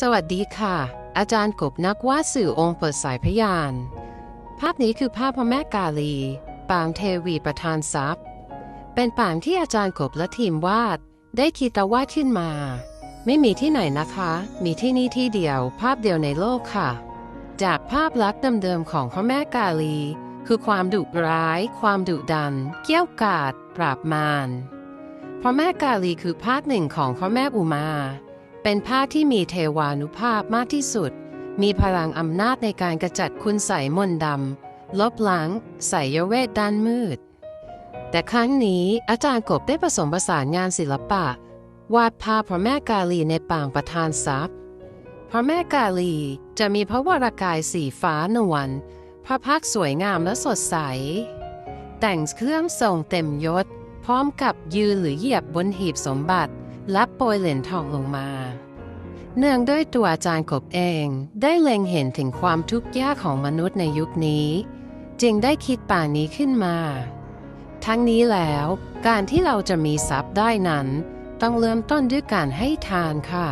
สวัสดีค่ะ อาจารย์กบนักวาดสื่อองค์เปิดสายพยาน ภาพนี้คือภาพพระแม่กาลี ปางเทวีประธานทรัพย์ เป็นปางที่อาจารย์กบและทีมวาด ได้คิดต่วาดขึ้นมา ไม่มีที่ไหนนะคะ มีที่นี่ที่เดียว ภาพเดียวในโลกค่ะ จากภาพลักษณ์เดิมๆของพระแม่กาลี คือความดุร้าย ความดุดัน เกี้ยวกาดปราบมารพระแม่กาลีคือภาคหนึ่งของพระแม่อุมา เป็นภาที่มีเทวานุภาพมากที่สุด มีพลังอำนาจในการกระจัดคุณใสยมนต์ดำ ลบล้างไสยเวทด้านมืด แต่ครั้งนี้อาจารย์กบได้ผสมผสานงานศิลปะ วาดภาพพระแม่กาลีในปางประธานทรัพย์ พระแม่กาลีจะมีพระวรากายสีฟ้านวลพระพักสวยงามและสดใส แต่งเครื่องทรงเต็มยศ พร้อมกับยืนหรือเหยียบบนหีบสมบัติ และโปรยเหรียญทองลงมา เนื่องด้วยตัวอาจารย์กบเองได้เล็งเห็นถึงความทุกข์ยากของมนุษย์ในยุคนี้ จึงได้คิดป่านี้ขึ้นมา ทั้งนี้แล้วการที่เราจะมีทรัพย์ได้นั้น ต้องเริ่มต้นด้วยการให้ทานค่ะ